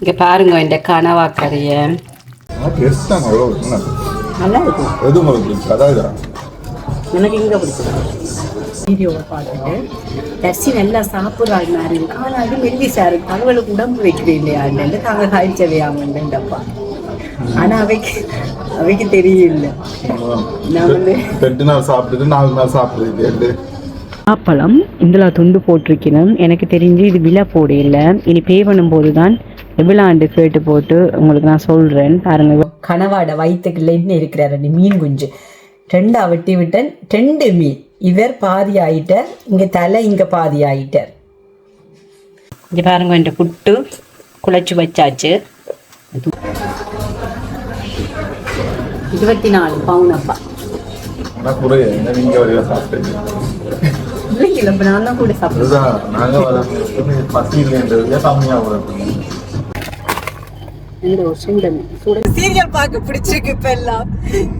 இங்கே பாருங்க இந்த கனவா கறியை நல்லா இருக்கும். உங்களுக்கு அதான் எனக்கு இங்கே பிடிச்சது வீடியோவை பார்த்துட்டு தர்சி நல்லா சாப்பிட்றாங்க மாதிரி இருக்கு. ஆனால் அது மெல்லிசா இருக்கு. அவளுக்கு உடம்பு வைக்கிறேன் இல்லையாண்டு தாங்க காய்ச்சவையாமண்டப்பா ஆனால் அவைக்கு அவைக்கு தெரியல நான் வந்து ரெண்டு நாள் சாப்பிட்டுட்டு நாலு நாள் சாப்பிடுறது ஆப்பளம் இதில் துண்டு போட்டிருக்கணும் எனக்கு தெரிஞ்சு இது விலை போட இல்லை. இனி பே பண்ணும்போது தான் எவ்வளோ ஆண்டு கேட்டு போட்டு உங்களுக்கு நான் சொல்கிறேன் பாருங்க. கனவாட வயிற்றுக்குள்ள என்ன இருக்கிறார் ரெண்டு மீன் குஞ்சு. ரெண்டா வெட்டி விட்டேன். ரெண்டு மீன். இவர் பாதி ஆயிட்டார். இங்கே தலை இங்கே பாதி ஆயிட்டார். இங்கே பாருங்க இந்த புட்டு குழச்சி வச்சாச்சு. இருபத்தி நாலு சாப்பிட்டீங்க? இல்லைங்களா இப்போ நான் தான் கூட சாப்பிடுவேன். இந்த ஒரு சுண்டல். சீரியல் பார்க்க பிடிச்சிருக்கு இப்ப எல்லாம்.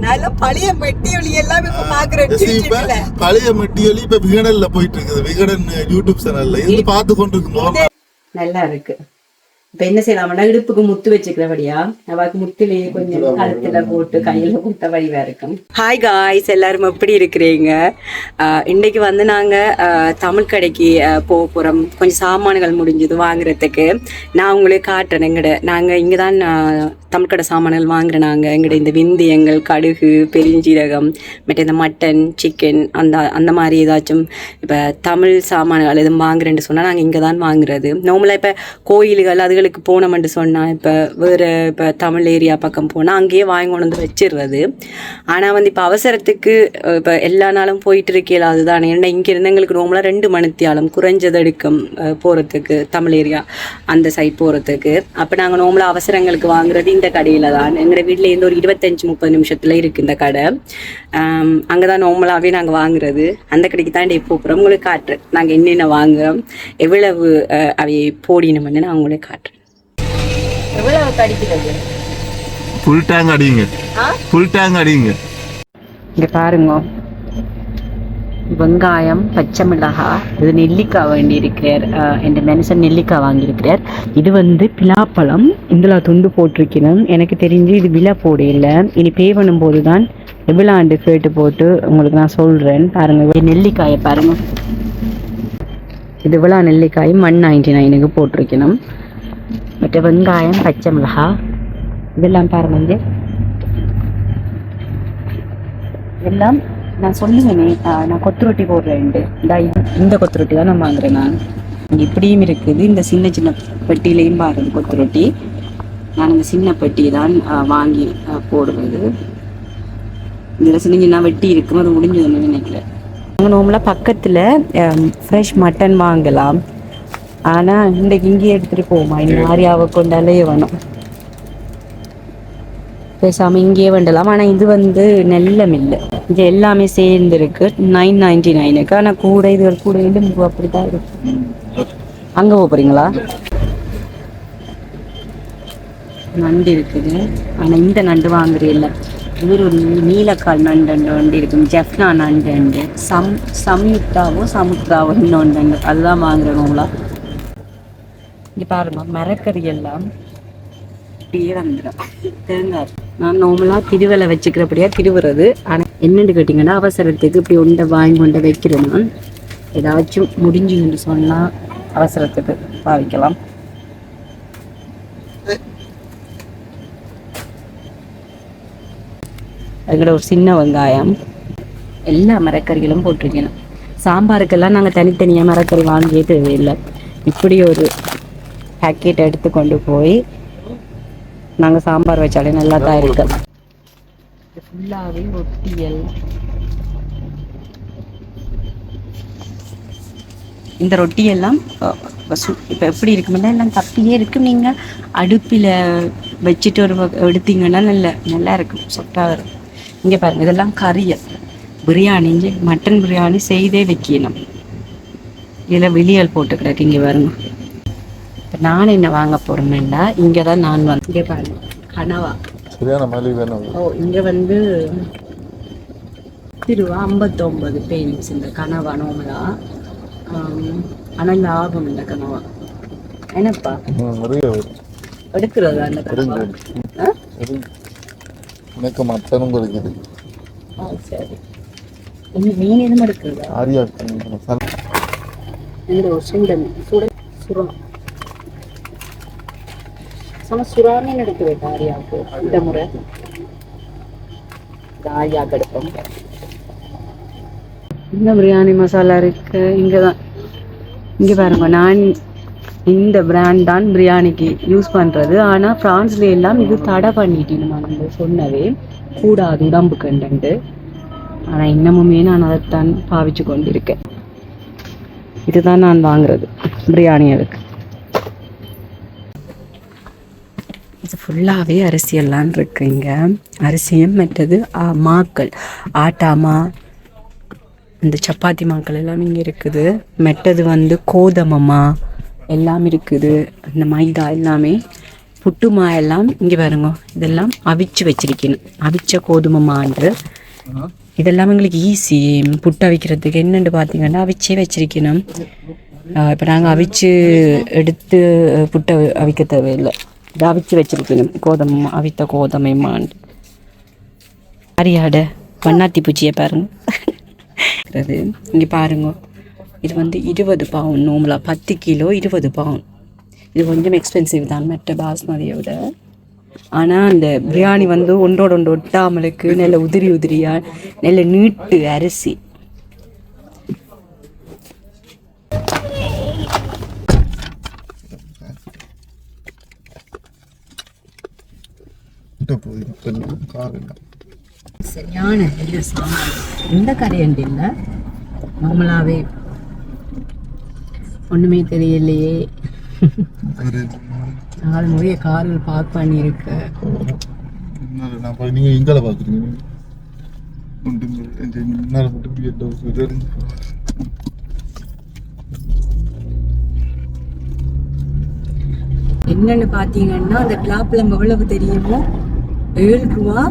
நல்ல பழைய மெட்டி ஒளி எல்லாமே இப்ப பாக்குறேன் பழைய மெட்டியலி இப்ப விகடன்ல போயிட்டு இருக்குது. விகடன் யூடியூப் சேனல்ல இது பார்த்து கொண்டிருக்கணும் நல்லா இருக்கு. இப்ப என்ன செய்யலாம்னா இடுப்புக்கு முத்து வச்சுக்கிறபடியா அவக்கு முத்துலயே கொஞ்சம் கழுத்துல போட்டு கையில போட்ட வடிவா இருக்கும் ஹாய் காய்ஸ் எல்லாரும் எப்படி இருக்கிறீங்க? ஆஹ் இன்னைக்கு வந்து நாங்க ஆஹ் தமிழ் கடைக்கு போக போறோம். கொஞ்சம் சாமான்கள் முடிஞ்சது வாங்குறதுக்கு. நான் உங்களுக்கு காட்டுறேன் எங்கட. நாங்க இங்கதான் தமிழ்கடை சாமான்கள் வாங்குறோம் நாங்க இந்த விந்தியங்கள் கடுகு பெருஞ்சீரகம் மற்ற இந்த மட்டன் சிக்கன் அந்த அந்த மாதிரி ஏதாச்சும் இப்போ தமிழ் சாமான்கள் எதுவும் வாங்குறேன்னு சொன்னால் நாங்கள் இங்கே தான் வாங்குறது நார்மலாக இப்போ கோயில்கள் அதுகளுக்கு போனோம்னு சொன்னால் இப்போ வேறு இப்போ தமிழ் ஏரியா பக்கம் போனால் அங்கேயே வாங்கி கொண்டு வந்து வச்சிடுறது ஆனால் வந்து இப்போ அவசரத்துக்கு இப்போ எல்லா நாளும் போயிட்டு இருக்கல அதுதான் ஏன்னா இங்கே இருந்து எங்களுக்கு நார்மலாக ரெண்டு மணித்தியாலம் குறைஞ்சது எடுக்கும் போகிறதுக்கு தமிழ் ஏரியா அந்த சைட் போகிறதுக்கு அப்போ நாங்கள் நார்மலாக அவசரங்களுக்கு வாங்குறது இந்த கடையில் தான். எங்களோட வீட்டில் இருந்து ஒரு இருபத்தஞ்சி முப்பது நிமிஷத்தில் இருக்குது இந்த கடை. அங்கே தான் நார்மலாகவே நாங்கள் வாங்குறது. அந்த கடைக்கு தான் டே போகிறோம் உங்களுக்கு காட்டுறேன். நாங்கள் என்னென்ன வாங்குறோம் எவ்வளவு அஹ், அவை போடினோம்னு நான் உங்களுக்கு காட்டுறேன். எவ்வளவு கடிக்கிறது? ஃபுல் டேங்க் அடிங்க. ஃபுல் டேங்க் அடிங்க. இங்கே பாருங்க. வெங்காயம் பச்சை மிளகாய் இது நெல்லிக்காய் வேண்டி இருக்கிறார் என் மனுஷன் நெல்லிக்காய் வாங்கியிருக்கிறார். இது வந்து பிலாப்பழம் இதில் துண்டு போட்டிருக்கணும். எனக்கு தெரிஞ்சு இது விலை போட இல்லை. இனி பே பண்ணும்போது தான் எவ்வளோ ஆண்டு கேட்டு போட்டு உங்களுக்கு நான் சொல்கிறேன் பாருங்க நெல்லிக்காயை பாருங்கள் இது இவ்வளோ நெல்லிக்காய் ஒன் நைன்டி நைனுக்கு போட்டிருக்கணும். மற்ற வெங்காயம் பச்சை மிளகாய் இதெல்லாம் பாருங்க எல்லாம் நான் சொல்லுவேனே நான் கொத்து ரொட்டி போடுறேன் இந்த இந்த கொத்து ரொட்டி தான் நான் வாங்குறேன் நான். இப்படியும் இருக்குது. இந்த சின்ன சின்ன பெட்டியிலையும் பாருது கொத்து ரொட்டி நான் இந்த சின்ன பெட்டி தான் வாங்கி போடுவது. இதில் சின்ன சின்ன வெட்டி இருக்கும். அது முடிஞ்சதுன்னு நினைக்கிறேன் நாங்கள் நோம்பலாக பக்கத்தில் ஃப்ரெஷ் மட்டன் வாங்கலாம். ஆனால் இன்றைக்கு இங்கேயே எடுத்துகிட்டு போமா இந்த மாதிரி அவ கொண்டாலே வேணும். பேசாமல் இங்கேயே வேண்டலாம். ஆனால் இது வந்து நெல்ல மில்லு. இது எல்லாமே சேர்ந்துருக்கு. நைன் நைன்டி நைனுக்கு ஆனால் கூட இது கூட இது அப்படி தான் இருக்கு. அங்கே போகிறீங்களா நண்டு இருக்குது. ஆனால் இந்த நண்டு வாங்குறீல்ல இது ஒரு நீலக்கால் நண்டு வண்டி இருக்கும். ஜெஃப்னா நண்டு உண்டு சம் சம்யுக்தாவோ சமுத்ராவோ இன்னொன்று உண்டு அதுதான் வாங்குறவங்களா? இங்கே பாருங்க மரக்கறி எல்லாம் இப்படியே வந்துடும். தேங்காய். நான் நார்மலாக திருவலை வச்சுக்கிறபடியாக திருவுறது. ஆனால் என்னென்னு கேட்டிங்கன்னா அவசரத்துக்கு இப்படி உண்டை வாங்கி கொண்டு வைக்கிறேன் ஏதாச்சும் முடிஞ்சுன்னு சொன்னால் அவசரத்துக்கு பாவிக்கலாம். அதுக்கூட ஒரு சின்ன வெங்காயம். எல்லா மரக்கறிகளும் போட்டிருக்கணும் சாம்பாருக்கெல்லாம் நாங்கள் தனித்தனியாக மரக்கறி வாங்கியே தேவையில்லை. இப்படி ஒரு பேக்கெட் எடுத்து கொண்டு போய் நாங்கள் சாம்பார் வச்சாலே நல்லா தான் இருக்கு. ஃபுல்லாகவே ஒட்டியல் இந்த ரொட்டியெல்லாம் இப்போ எப்படி இருக்குமென்னா எல்லாம் தப்பியே இருக்கும் நீங்கள் அடுப்பில் வச்சுட்டு ஒரு எடுத்தீங்கன்னா நல்ல நல்லா இருக்கும் சொட்டாக இருக்கும் இங்கே பாருங்க இதெல்லாம் கறியல். பிரியாணி மட்டன் பிரியாணி செய்தே வைக்கணும். இதில் வெளியல் போட்டு கிடக்கு இங்கே பாருங்க. இப்போ நான் என்ன வாங்க போகிறேன்னா இங்கே தான் நான் வந்து இங்கே பாருங்க கனவா. சரியான மலிவு வேணும் ஓ இங்கே வந்து திருவா ஐம்பத்தொம்பது பெயிண்ட்ஸ் இந்த கனவா நோமலா. ஆனால் லாபம் இந்த கனவா. என்னப்பா? எடுக்கிறது அந்த கனவா? எனக்கு மட்டனும் கிடைக்குது சரி. மீன் எதுவும் எடுக்கிறதா? ஆரியா இந்த ஒரு சுண்டன் சுட சுறா சம எடுக்க வேண்டாம் ஆரியாவுக்கு இந்த முறை. இந்த ஆரியாவுக்கு எடுப்போம். இந்த பிரியாணி மசாலா இருக்கு. இங்கே தான் இங்கே பாருங்க நான் இந்த பிராண்ட் தான் பிரியாணிக்கு யூஸ் பண்ணுறது ஆனால் ஃப்ரான்ஸ்ல எல்லாம் இது தடை பண்ணிட்டேன் நம்ம சொன்னவே கூடாது உடம்பு கண்டு ஆனால் இன்னமுமே நான் அதைத்தான் பாவிச்சு கொண்டிருக்கேன். இதுதான் நான் வாங்குறது பிரியாணி அதுக்கு. இது ஃபுல்லாகவே அரிசியெல்லாம் இருக்குங்க அரிசியும் மற்றது? ஆ, மாக்கள். ஆட்டாமா இந்த சப்பாத்தி மாக்கள் எல்லாம் இங்கே இருக்குது. மெட்டது வந்து கோதமமா எல்லாம் இருக்குது. இந்த மைதா எல்லாமே. புட்டுமா எல்லாம் இங்கே பாருங்க. இதெல்லாம் அவிச்சு வச்சிருக்கணும் அவிச்ச கோதுமை மாண்டு இதெல்லாம் எங்களுக்கு ஈஸி புட்டு அவிக்கிறதுக்கு என்னென்னு பார்த்தீங்கன்னா அவிச்சே வச்சிருக்கணும். இப்போ நாங்கள் அவிச்சு எடுத்து புட்டை அவிக்க தேவையில்லை. இது அவிச்சு வச்சிருக்கணும். கோதமை அவித்த கோதமை மாண்டு. அரியாட வண்ணாத்தி பூச்சியை பாருங்க. அது இங்கே பாருங்க. இது வந்து இருபது பவுன். நோம்பலாக பத்து கிலோ இருபது பவுன். இது கொஞ்சம் எக்ஸ்பென்சிவ் தான். மற்ற பாஸ்மதியை விட. ஆனால் அந்த பிரியாணி வந்து ஒன்றோட ஒன்று ஒட்டாமலுக்கு நல்ல உதிரி உதிரியாக நல்ல நீட்டு அரிசி. சரியான நல்ல சாம்பார் இந்த கரையண்டு இல்லை. நார்மலாகவே ஒன்றுமே தெரியலையே. நாலு நிறைய கார்கள் பார்க் பண்ணியிருக்கு. நீங்க இங்கால பாக்குறீங்க முன்னால மட்டும் என்னன்னு பார்த்தீங்கன்னா அந்த பிலாப்பழம் எவ்வளவு தெரியுமோ? ஏழு ரூபா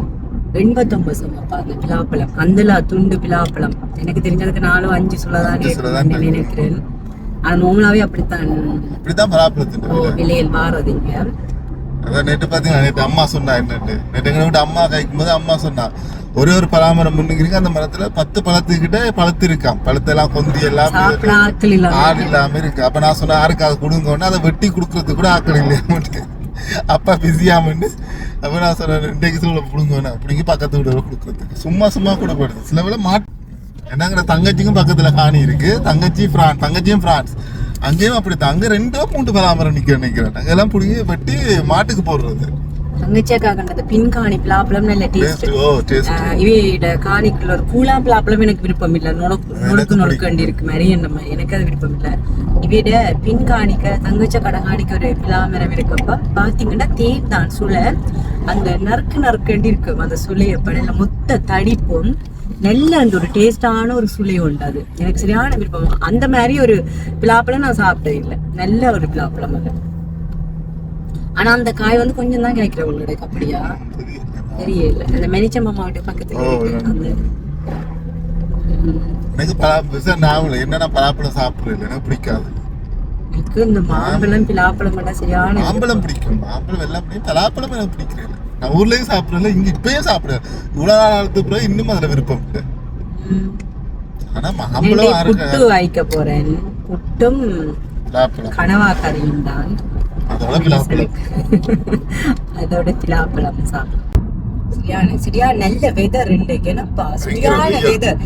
எண்பத்தொன்பது சமப்பா அந்த பிலாப்பழம். அந்தலா துண்டு பிலாப்பழம். எனக்கு தெரிஞ்சதுக்கு நாலும் அஞ்சு சொல்லதான் நினைக்கிறேன். ஆனா நோமலாவே அப்படித்தான். இப்படிதான் பலாப்பழத்தின் விலையில் மாறுறதுங்க அதான் நேற்று பார்த்தீங்கன்னா நேற்று அம்மா சொன்னா என்னட்டு நேற்று எங்களை விட்டு அம்மா கைக்கும் போது அம்மா சொன்னா ஒரே ஒரு பலாமரம் முன்னுக்கு அந்த மரத்துல பத்து பழத்துக்கிட்ட பழுத்து இருக்காம். பழுத்தெல்லாம் கொந்தி எல்லாம் ஆள் இல்லாம இருக்கு. அப்ப நான் சொன்னேன் யாருக்கு அது கொடுங்கன்னு. அதை வெட்டி கொடுக்கறதுக்கு கூட ஆக்கள் இல்லையாமட்டு. அப்பா பிஸியாமன்னு அப்ப நான் சொன்னேன் இன்றைக்கு சொல்ல அப்படிங்க பக்கத்து வீடு கொடுக்குறதுக்கு. சும்மா சும்மா கொடுக்கப்படுது சில வேலை மாட் என்னங்கிற தங்கச்சிக்கும் பக்கத்தில் காணி இருக்கு. தங்கச்சி பிரான்ஸ் தங்கச்சியும் பிரான்ஸ் அங்கேயும் அப்படி அங்க ரெண்டோ மூன்று பராமரம் நிற்க நினைக்கிறேன் அங்கெல்லாம் பிடிங்கி வெட்டி மாட்டுக்கு போடுறது. தங்கச்சியாக்கா கண்டது. பின்காணி பிலாப்பழம் நல்ல டேஸ்ட் இவையிட காணிக்குள்ள ஒரு கூழா பிலாப்பழம் எனக்கு விருப்பம் இல்லை. நுணுக்கு நுணுக்கு நுணுக்கண்டி இருக்கு. மாதிரி என்ன மாதிரி எனக்கு அது விருப்பம் இல்லை. இவையிட பின் காணிக்க தங்கச்ச கடை காணிக்க ஒரு பிலாமரம் இருக்கப்ப பாத்தீங்கன்னா தேன் தான் சுளை. அந்த நறுக்கு நறுக்கண்டி இருக்கும் அந்த சுளைய படையில மொத்த தடிப்பும் நல்ல அந்த ஒரு டேஸ்டான ஒரு சுளை உண்டு அது. எனக்கு சரியான விருப்பம். அந்த மாதிரி ஒரு பிலாப்பழம் நான் சாப்பிட்டது இல்லை. நல்ல ஒரு பிலாப்பழம் அது. ஆனா அந்த காய் வந்து கொஞ்சம் தான் கிடைக்கிற உங்களுக்கு அப்படியா தெரியல. அந்த மெனிச்சம் அம்மா வீட்டு பக்கத்துல இருக்கு. அந்த. எனக்கு பலா நாவல என்னன்னா பலாப்பழம் சாப்பிடுறது எனக்கு பிடிக்காது. எனக்கு இந்த மாம்பழம் பிலாப்பழம் எல்லாம் சரியான மாம்பழம் பிடிக்கும். மாம்பழம் எல்லாம் பிடிக்கும். பலாப்பழம் எனக்கு பிடிக்கிறேன் நான் ஊர்லயும் சாப்பிடல இங்க இப்பயும் சாப்பிடுறேன் இவ்வளவு நாள் பிறகு இன்னும் அதுல விருப்பம் இல்லை. ம். ஆனா மாம்பழம் புட்டு வைக்க போறேன். புட்டும் பலாப்பழம். கனவா கறியும் தான். அதோட பலாப்பழம் சாப்பிடும் சரியான சரியான நல்ல வெதர் இன்றைக்கு என்னப்பா சரியான. வெதர்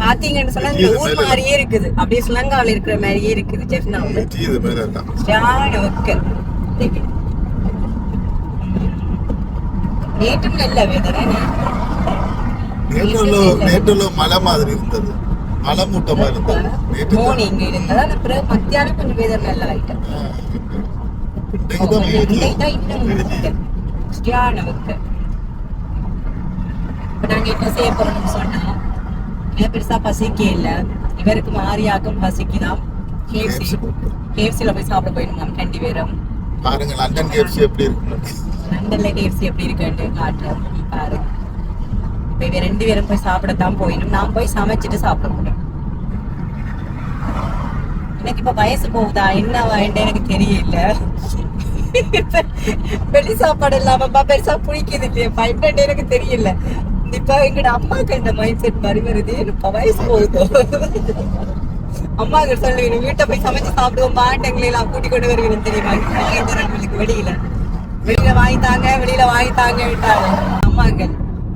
பாத்தீங்கன்னு சொன்னா இந்த ஊர். மாதிரியே இருக்குது. அப்படியே சுலங்காவில் இருக்கிற மாதிரியே இருக்குது ஜெஃப்னாவில் சரியான நேற்றும் நல்ல வெதர் நேற்றுள்ள நேற்றுள்ள மலை மாதிரி இருந்தது. மலை மூட்டமா இருந்தது. மத்தியானம் கொஞ்சம் வெதர் நல்லா ஆயிட்டேன் நாங்க என்ன செய்ய போறோம்னு சொன்னா எனக்கு பெருசா பசிக்கே இல்ல இவருக்கு மாரியாக்கும் பசிக்குதான் கேஎஃப்சி கேஎஃப்சில போய் சாப்பிட போயிடுங்க ரெண்டு பேரும் பாருங்க லண்டன் கேப்சி எப்படி இருக்கு லண்டன்ல கேஎஃப்சி எப்படி இருக்குன்னு காட்டுறேன் நீ பாரு இப்ப ரெண்டு பேரும் போய் சாப்பிடத்தான் போயிடும் நான் போய் சமைச்சிட்டு சாப்பிட முடியும் எனக்கு இப்ப வயசு போகுதா? என்ன வேண்ட எனக்கு தெரியல. வெளி சாப்பாடு இல்லாமப்பா பெருசா பிடிக்குது இல்லையாப்பா என்னன்னு எனக்கு தெரியல. இப்ப எங்கட அம்மாக்கு இந்த மைண்ட் செட் மாதிரி வருது. எனக்கு வயசு போகுது. கிட்ட சொல்லுவீங்க வீட்டை போய் சமைச்சு சாப்பிடுவோம் மாட்டங்களை எல்லாம் கூட்டி கொண்டு வருவீங்க தெரியுமா? உங்களுக்கு வெளியில. வெளியில வாங்கி தாங்க வெளியில வாங்கி தாங்க விட்டாங்க அம்மாங்க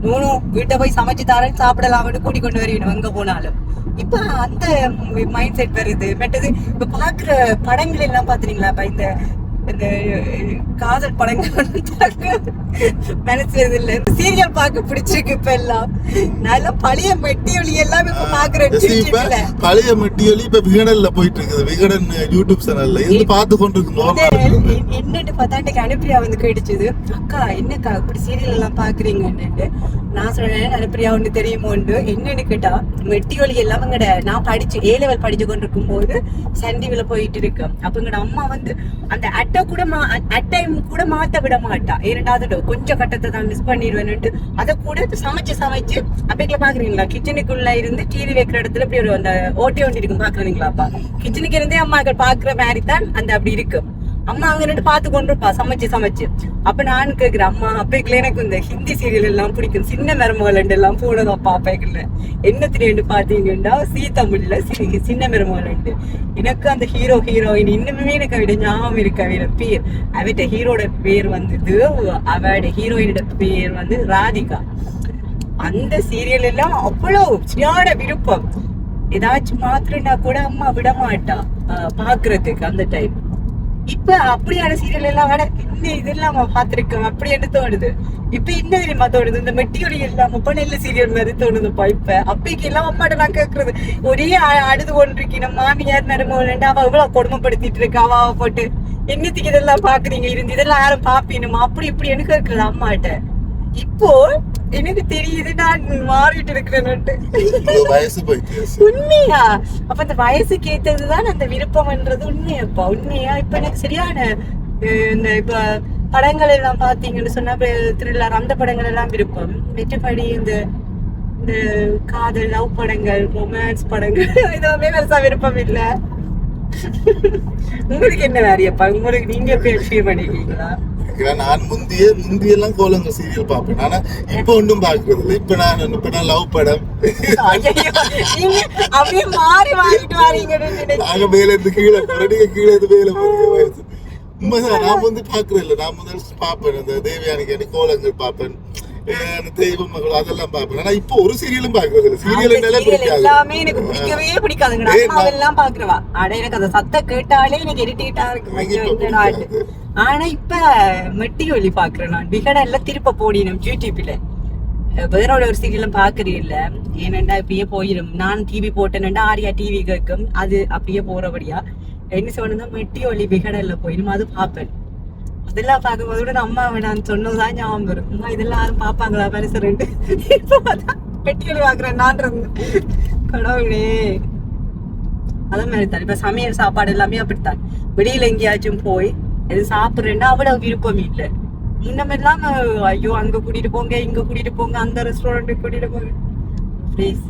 நூனும் வீட்டை போய் சமைச்சு தரேன் சாப்பிடலாம்னு கூட்டி கொண்டு வருவீங்க எங்க போனாலும். இப்ப அந்த மைண்ட் செட் வருது. மெட்டது இப்ப பாக்குற படங்கள் எல்லாம் பாத்துறீங்களா இப்ப இந்த இந்த காதல் படங்கள் மனசுல இல்ல சீரியல் பார்க்க பிடிச்சிருக்கு இப்ப எல்லாம். நல்ல பழைய மெட்டி ஒளி எல்லாமே இப்ப பாக்குறேன். பழைய மெட்டியலி இப்ப விகடன்ல போயிட்டு இருக்குது விகடன் யூடியூப் சேனல்ல இது பார்த்து கொண்டிருக்கோம் இது என்னன்னு பார்த்தா அன்னைக்கு அனுப்பிரியா வந்து கேட்டுச்சுது. அக்கா என்னக்கா இப்படி சீரியல் எல்லாம் பாக்குறீங்கன்னு நான் சொன்னேன் அனுப்பிரியா ஒன்று தெரியுமோண்டு. என்னன்னு கேட்டா மெட்டி ஒலி எல்லாம் எங்கட நான் படிச்சு ஏ லெவல் படிச்சு கொண்டிருக்கும் போது சன் டிவில போயிட்டு இருக்கேன். அப்ப எங்கட அம்மா வந்து அந்த அட்டை கூட மா அட் டைம் கூட மாத்த விட மாட்டா. இரண்டாவது கொஞ்சம் கட்டத்தை தான் மிஸ் பண்ணிடுவேன்னுட்டு அதை கூட சமைச்சு சமைச்சு அப்பைக்குள்ள பாக்குறீங்களா கிச்சனுக்குள்ள இருந்து டிவி வைக்கிற இடத்துல இப்படி ஒரு அந்த ஓட்டி ஒண்டி இருக்கும் பாக்குறீங்களாப்பா கிச்சனுக்கு இருந்தே அம்மாக்கள் பாக்குற மாதிரி தான் அந்த அப்படி இருக்கு. அம்மா அங்க நின்று பார்த்து கொண்டிருப்பா. சமைச்சு சமைச்சு. அப்ப நான் கேக்குறேன் அம்மா அப்பைக்குள்ள எனக்கு இந்த ஹிந்தி சீரியல் எல்லாம் பிடிக்கும். சின்ன மருமகள் எல்லாம் போனதப்பா அப்பைக்குள்ள என்ன தெரியும் பாத்தீங்கன்னா சீ தமிழ்ல சி- சின்ன மருமகள் எனக்கு அந்த ஹீரோ ஹீரோயின் இன்னுமே எனக்கு விட ஞாபகம் இருக்கு. அவட பேர் அவட ஹீரோட பேர் வந்து அவட ஹீரோயினோட பேர் வந்து ராதிகா. அந்த சீரியல் எல்லாம் அவ்வளவு சரியான விருப்பம். ஏதாச்சும் மாத்திரன்னா கூட அம்மா விட மாட்டா பாக்குறதுக்கு அந்த டைம் இப்ப அப்படியான சீரியல் எல்லாம் விட இன்னும் இதெல்லாம் பாத்திருக்கோம் அப்படி என்ன தோணுது? இப்ப என்ன தெரியுமா தோணுது? இந்த மெட்டியொலி இல்லாம நெல்லு சீரியல் மாதிரி தோணுதுப்பா இப்ப. அப்பைக்கு எல்லாம் அம்மாட்ட நான் கேக்குறது ஒரே அ- அழுது கொண்டிருக்கீங்க மாமியார் மருமகள் அவ இவ்வளவு கொடுமைப்படுத்திட்டு இருக்கா? அவ அவ போட்டு. என்னத்துக்கு இதெல்லாம் பாக்குறீங்க? இருந்து இதெல்லாம் யாரும் பாப்பீனுமா? அப்படி இப்படி எனக்கு கேட்கல அம்மாட்ட. இப்போ எனக்கு தெரியுது நான் மாறிட்டு இருக்கிறேன்னுட்டு வயசு. உண்மையா? அப்ப அந்த வயசுக்கு ஏத்ததுதான் அந்த விருப்பம்ன்றது உண்மையாப்பா. உண்மையா? இப்ப எனக்கு சரியான இந்த இப்ப படங்கள் எல்லாம் பாத்தீங்கன்னு சொன்னா த்ரில்லர் அந்த படங்கள் எல்லாம் விருப்பம். மற்றபடி இந்த இந்த காதல் லவ் படங்கள் ரொமான்ஸ் படங்கள் இதுவுமே பெருசா விருப்பம் இல்ல. உங்களுக்கு என்ன வேறியப்பா உங்களுக்கு நீங்க ஃபீல் பண்ணிருக்கீங்களா? நான் முந்திய முந்தியெல்லாம் கோலங்க சீரியல் பார்ப்பேன். ஆனா இப்ப ஒன்றும் பாக்குறது இல்லை. இப்ப நான் இப்ப நான் லவ் படம். அப்படியே மாறி மாறிட்டு வாரீங்கன்னு. நாங்க மேல இருந்து கீழே நீங்க கீழே இருந்து மேல போறீங்க. உண்மைதான். நான் வந்து பாக்குறது இல்லை நான் முதல் பார்ப்பேன். அந்த தேவயானிக்கு கோலங்கள் பார்ப்பேன். அஹ் அந்த தெய்வ மகள்? அதெல்லாம் பார்ப்பேன் ஆனா இப்போ ஒரு சீரியலும் பாக்குறது இல்லை சீரியல் பிடிக்காது? எல்லாமே எனக்கு பிடிக்கவே பிடிக்காதுங்க ஏய், அம்மா நான்- எல்லாம் பாக்குறவா அட எனக்கு அந்த சத்தம் கேட்டாலே எனக்கு இரிட்டேட்டா இருக்கு. ஆனா இப்ப மெட்டி ஒலி பாக்குறேன் நான். விகடன்ல திருப்ப போடினும் யூடியூப்ல. வேறோட ஒரு சீரியலும் பாக்குறீல்ல ஏனண்டா இப்படியே போயிடும் நான் டிவி போட்டேன்டா ஆரியா டிவி கேட்கும் அது அப்படியே போறபடியா. என்ன சொன்னா மெட்டி ஒலி விகடன்ல போயிடும் அது பாப்பேன் அதெல்லாம் பார்க்கும்போது கூட அம்மா நான் சொன்னதுதான் ஞாபகம் வரும். அம்மா இதெல்லாம் யாரும் பார்ப்பாங்களா? பெருசுன்ட்டு இப்போ பார்த்தா பெட்டியல் நான் கடவுளே. அதே மாதிரி தான் இப்போ சமையல் சாப்பாடு எல்லாமே அப்படித்தான். வெளியில் எங்கேயாச்சும் போய் எது சாப்பிடுறேன்னா அவ்வளோ விருப்பம் இல்லை. இன்னும் இல்லாம ஐயோ அங்க கூட்டிட்டு போங்க இங்க கூட்டிட்டு போங்க அந்த ரெஸ்டாரண்ட்டுக்கு கூட்டிட்டு போங்க. ப்ளீஸ்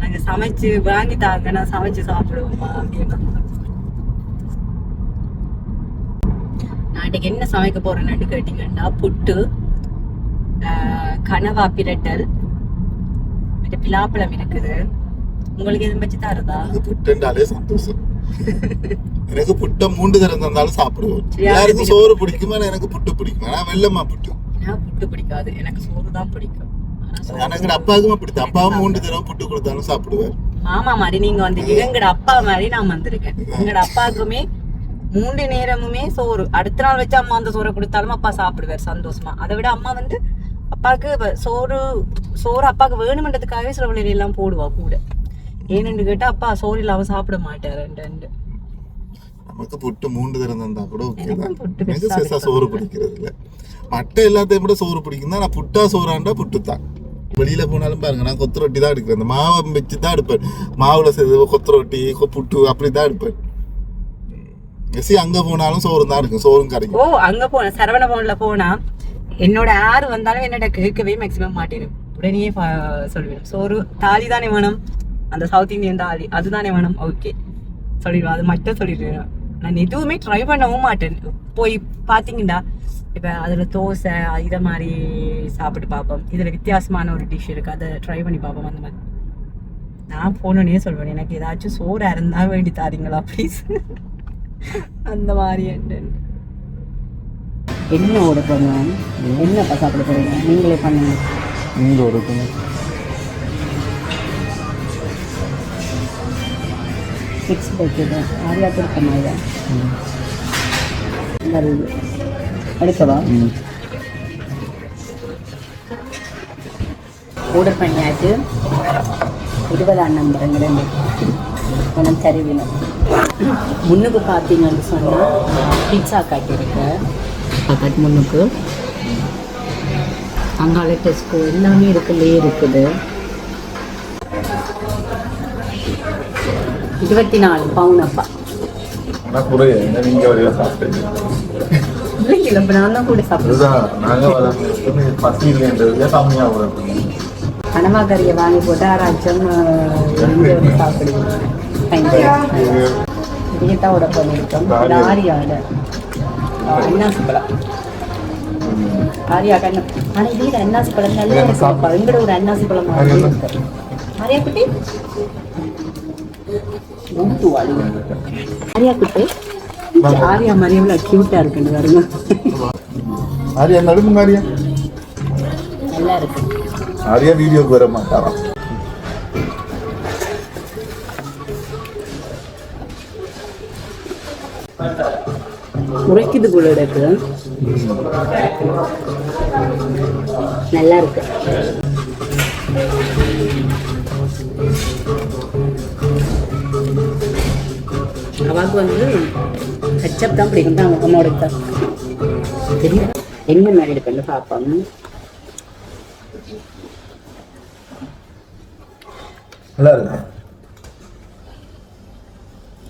நாங்க சமைச்சு வாங்கி தாங்க நான் சமைச்சு சாப்பிடுவோமா அப்படின்னா. இன்னைக்கு என்ன சமைக்க போறேன்னு கேட்டீங்கன்னா புட்டு கனவா பிரட்டல் மற்ற பிலாப்பழம் இருக்குது. உங்களுக்கு எதுவும் வச்சு தரதா? எனக்கு புட்டுண்டாலே சந்தோஷம். எனக்கு புட்டை மூன்று தரம் தந்தாலும் எல்லாருக்கும் அது சோறு பிடிக்கும்? எனக்கு புட்டு பிடிக்கும்? ஆனா வெள்ளமா புட்டு. எனக்கு புட்டு பிடிக்காது. எனக்கு சோறு தான் பிடிக்கும். ஆனா ஆனா எங்க அப்பாவுக்கும் அப்படித்தான் அப்பாவும் மூன்று தரம் புட்டு கொடுத்தாலும் சாப்பிடுவார். மாமா மாதிரி நீங்க வந்து எங்கட அப்பா மாதிரி நான் வந்திருக்கேன். எங்கட அப்பாவுக்குமே மூன்று நேரமுமே சோறு. அடுத்த நாள் வச்சு அம்மா அந்த சோறை கொடுத்தாலும் அப்பா சாப்பிடுவார் சந்தோஷமா. அதை விட அம்மா வந்து அப்பாவுக்கு சோறு சோறு அப்பாவுக்கு வேணுமன்றதுக்காகவே சில வழியில எல்லாம் போடுவா கூட. ஏன்னு கேட்டா அப்பா சோறு இல்லாம சாப்பிட மாட்டாரு. ரெண்டு நமக்கு புட்டு மூன்று தரம் தந்தா கூட ஓகே தான். சோறு பிடிக்கிறது இல்ல மட்டை எல்லாத்தையும் விட சோறு பிடிக்கும் தான். நான் புட்டா சோறாண்டா புட்டு தான் வெளியில போனாலும் பாருங்க நான் கொத்து ரொட்டி தான் எடுக்கிறேன். அந்த மாவை வச்சு தான் எடுப்பேன். மாவுல செய்த கொத்து ரொட்டி புட்டு அப்படி தான் எடுப்பேன். எஸ்சி அங்க போனாலும் சோறு தான் இருக்கும் சோறும் கரைக்கும் ஓ அங்க போன சரவண போன்ல போனா என்னோட ஆறு வந்தாலும் என்னோட கேட்கவே மேக்ஸிமம் மாட்டிடும் உடனே சொல்லிடும். சொல்லுவேன் சோறு தாலி தானே வேணும்? அந்த சவுத் இந்தியன் தாலி அதுதானே வேணும்? ஓகே சொல்லிடுவோம் அது மட்டும் சொல்லிடுவேன். நான் எதுவுமே ட்ரை பண்ணவும் மாட்டேன். போய் பார்த்தீங்கன்னா இப்போ அதில் தோசை இதை மாதிரி சாப்பிட்டு பார்ப்போம். இதில் வித்தியாசமான ஒரு டிஷ் இருக்குது அதை ட்ரை பண்ணி பார்ப்போம் அந்த மாதிரி. நான் போனோன்னே சொல்வேன் எனக்கு ஏதாச்சும் சோறு இருந்தா வேண்டி தாரீங்களா ப்ளீஸ் அந்த மாதிரி என்ன ஓட போங்க என்னப்பா சாப்பிட போறீங்க நீங்களே பண்ணுங்க. இங்கே இருக்கும் சிக்ஸ் பேக்கெட் ஆரியா கொடுத்த மாதிரி வருது எடுக்கவா? ஆர்டர் பண்ணியாச்சு. இருபதாம் நம்பருங்க ரெண்டு பணம் தருவினம். முன்னுக்கு பார்த்தீங்கன்னு சொன்னால் பிட்சா காட்டி இருக்கு. பக்கத்து முன்னுக்கு. அங்கால டெஸ்கோ எல்லாமே இருக்குல்லே இருக்குது. இருபத்தி நாலு பவுன் அப்பா இல்லைங்களா இப்போ நான் தான் கூட சாப்பிடுவேன் இதுதான் நாங்கள் வளர்ந்து பசி இல்லைன்றது கம்மியாக வளர்க்குங்க கனவா கறியை வாங்கி போட்டு ஆராய்ச்சம் சாப்பிடுவோம் இதைத்தான் உட பண்ணியிருக்கோம் ஆரியாவில் அன்னாசி பழம் ஆரியா கண்ணு ஆனால் இதே அன்னாசி பழம் நல்லா இருக்குப்பா எங்கட ஒரு அன்னாசி பழம் மாதிரி இருக்கு ஆரியா குட்டி ஊட்டுவாளி ஆரியா குட்டி ஆரியா மாதிரி எவ்வளோ க்யூட்டாக இருக்குன்னு வருங்க ஆரியா நடுமுங்க ஆரியா நல்லா இருக்கு ஆரியா வீடியோக்கு வர மாட்டாராம் உரைக்குது போல இருக்கு. நல்லா இருக்கு. அவாக்கு வந்து கச்சப் தான் பிடிக்கும். தான் அம்மாவோட தான் தெரியும் என்ன மாதிரி இருக்குன்னு பார்ப்போம் நல்லா இருக்கு?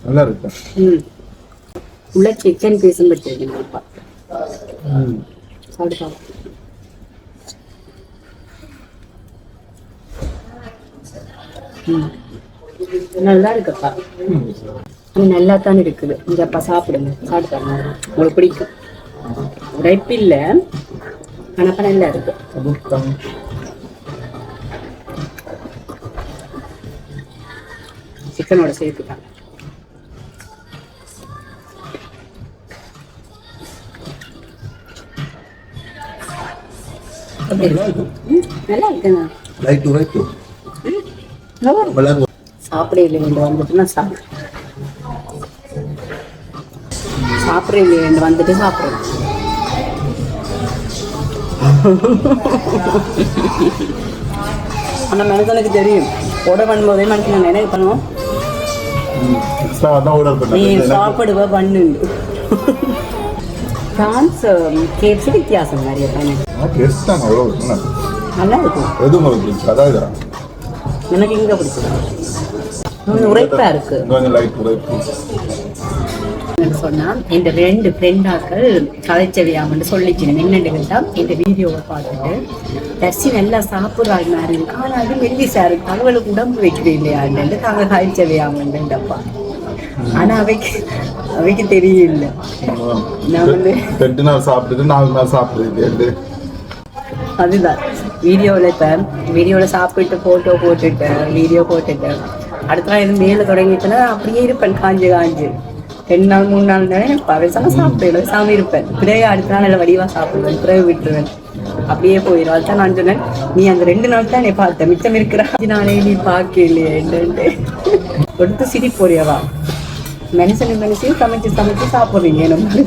நல்லா இருக்கு? ம். உள்ள சிக்கன் பீஸும் வச்சிருக்கேன் அப்பா சாப்பிட்டு நல்லா இருக்குப்பா. இது நல்லா தான் இருக்குது. இங்க அப்பா சாப்பிடுங்க. சாப்பிட்டு பாருங்க உங்களுக்கு பிடிக்கும். உரைப்பு இல்லை அப்ப நல்லா இருக்கு சிக்கனோட சேர்த்துட்டாங்க நல்லா இருக்குங்க ரைட்டு நல்லா இருக்கு. விளாடு சாப்பிட. நான் சாப்பிட இல்லைங்க வந்துட்டு சாப்பிடுறேன் அந்த மனுஷனுக்கு தெரியும். ஆர்டர் பண்ணும்போதே மனுஷன் என்ன பண்ணுவோம்? எக்ஸ்ட்ரா தான் ஆர்டர் நீ சாப்பிடுவ பண்ணு பிரான்ஸ் கேப்ஸ் வித்தியாசம் நிறைய தானே டேஸ்ட் தான் அவ்வளோ நல்லா இருக்கும் எது உங்களுக்கு பிடிச்சி அதான் இதா எனக்கு இங்கே பிடிச்சது கொஞ்சம் உரைப்பா இருக்கு கொஞ்சம் லைட் உரைப்பு சொன்னா இந்த ரெண்டு ஃப்ரெண்டாக்கள் கதைச்சவியாமன்னு சொல்லிச்சினேன் என்னன்னு கேட்டா இந்த வீடியோவை பார்த்துட்டு தர்சி நல்லா இருக்கு ஆனால் அது மெல்லிசா இருக்கு அவளுக்கு உடம்பு வைக்கிறேன் இல்லையாண்டு தாங்க கதைச்சவியாமன்னுடப்பா ஆனா அவைக்கு அவைக்கு தெரியல நான் வந்து ரெண்டு நாள் சாப்பிட்டுட்டு நாலு நாள் சாப்பிடுறது அதுதான். வீடியோவில் இப்போ வீடியோவில் சாப்பிட்டு ஃபோட்டோ போட்டுட்டு வீடியோ போட்டுட்டு அடுத்த நாள் எதுவும் மேலே தொடங்கிட்டுனா அப்படியே இருப்பேன் காஞ்சு காஞ்சு. ரெண்டு நாள் மூணு நாள் தானே பழசாக சாப்பிடுவேன் சாமி இருப்பேன். பிறகு அடுத்த நாள் நல்லா வடிவாக சாப்பிடுவேன் பிறகு விட்டுருவேன். அப்படியே போயிடும் அதுதான் நான் சொன்னேன் நீ அந்த ரெண்டு நாள் தான் என்னை பார்த்த. மிச்சம் இருக்கிற நாளே நீ பார்க்கலையே என்னன்ட்டு. கொடுத்து சிரி மனுஷனு மனுஷன் சமைச்சு சமைச்சு சாப்பிட்றீங்க நம்ம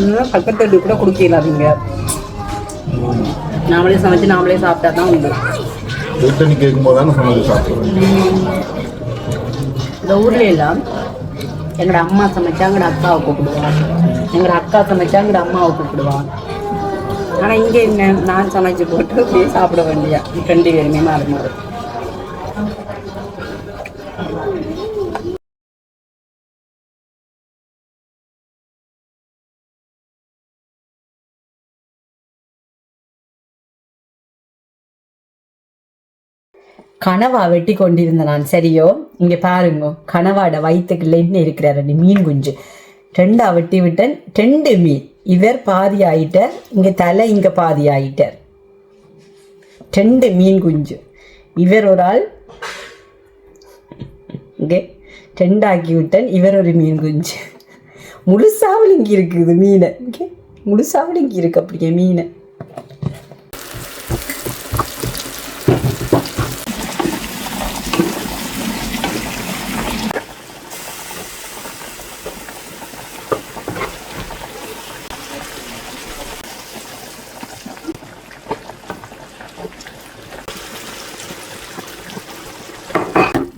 இன்னும் பக்கத்து கூட கொடுக்கலாதீங்க. நாமளே சமைச்சு நாமளே சாப்பிட்டா தான் உண்டு. ரிட்டர்ன் கேட்கும் போது தான் சமைச்சு சாப்பிடுவேன் இந்த ஊர்ல எல்லாம் எங்களோட அம்மா சமைச்சா எங்களோட அக்காவை கூப்பிடுவான் எங்களோட அக்கா சமைச்சா எங்களோட அம்மாவை கூப்பிடுவான் ஆனா இங்க என்ன? நான் சமைச்சு போட்டு அப்படியே சாப்பிட வேண்டியா ரெண்டு பேருமே மாறி மாறி. கனவா வெட்டி கொண்டிருந்த நான் சரியோ இங்க பாருங்க கனவாட வயிற்றுக்குள்ள என்ன இருக்கிறார் ரெண்டு மீன் குஞ்சு. ரெண்டா வெட்டி விட்டேன் ரெண்டு மீன். இவர் பாதி ஆயிட்டார் இங்க தலை இங்க பாதி ஆயிட்டார் ரெண்டு மீன் குஞ்சு. இவர் ஒரு ஆள் இங்கே ரெண்டாக்கி விட்டேன் இவர் ஒரு மீன் குஞ்சு. முழுசாவில் இங்கே இருக்குது மீனை இங்கே முழுசாவில் இங்கே இருக்கு அப்படியே மீனை.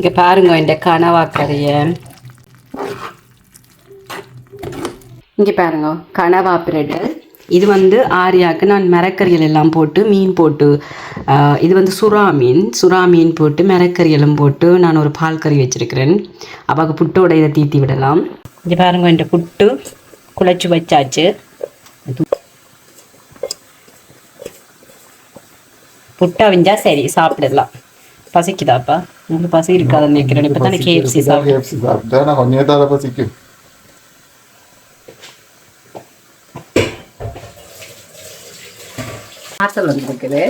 இங்கே பாருங்க இந்த கனவா கறியை இங்கே பாருங்க கனவா பிரெட்டு இது வந்து ஆரியாவுக்கு நான் மரக்கறிகள் எல்லாம் போட்டு மீன் போட்டு இது வந்து சுறா மீன். சுறா மீன் போட்டு மரக்கறியெல்லாம் போட்டு நான் ஒரு பால் கறி வச்சுருக்கிறேன். அப்பாவுக்கு புட்டோட இதை தீத்தி விடலாம். இங்கே பாருங்க இந்த புட்டு குழச்சி வச்சாச்சு. புட்டா விஞ்சா சரி சாப்பிடலாம். பசிக்குதாப்பா உங்களுக்கு பசி இருக்காதுன்னு நினைக்கிறேன். இப்போ தானே கேஎஃப்சி சாப்பிட்டு KFC சாப்பிட்டா நான் கொஞ்சம் நேரத்தால பசிக்கும் பார்சல் வந்துருக்குது.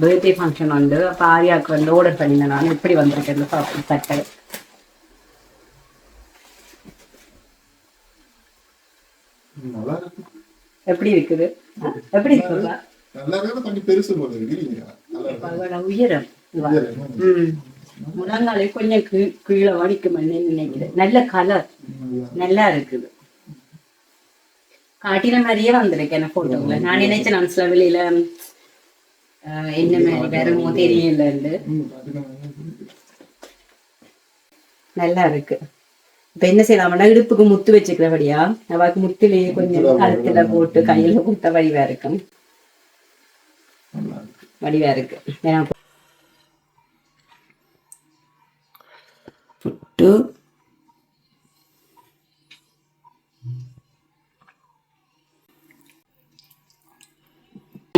பர்த்டே ஃபங்க்ஷன் வந்து அப்போ ஆரியாவுக்கு வந்து ஆர்டர் பண்ணியிருந்தேன் நான். எப்படி வந்திருக்கேன் சாப்பிட்டு தட்டை நல்லா இருக்கு. எப்படி இருக்குது? எப்படி இருக்குதா கொஞ்சம் பெருசு உயரம் முழங்காலே கொஞ்சம் கீழே வடிக்குமென்னு நினைக்கிறேன். நல்ல கலர் நல்லா. இருக்குது. காட்டின மாதிரியே வந்திருக்கேன் போட்டோல நான் நினைச்சேன் நான் சில வெளியில என்ன மாதிரி வருமோ அதுக்கு நல்லா இருக்கு. இப்ப என்ன செய்யலாம்னா இடுப்புக்கு முத்து வச்சுக்கிறபடியா அவக்கு முத்திலேயே கொஞ்சம் கழுத்துல போட்டு கையில போட்ட வடிவா இருக்கும். வடிவா இருக்கு. ஏன்னா புட்டு.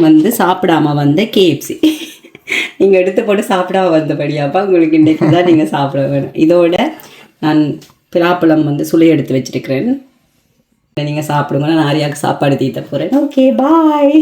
வந்து சாப்பிடாம வந்த கேஎஃப்சி நீங்க எடுத்து போட்டு சாப்பிடாம வந்தபடியாப்பா உங்களுக்கு இன்றைக்கு தான் நீங்க சாப்பிட வேணும். இதோட நான் பிலாப்பழம் வந்து சுளை எடுத்து வச்சிருக்கிறேன். நீங்க சாப்பிடுங்க நான் ஆரியாவுக்கு சாப்பாடு தீத்த போறேன். Okay bye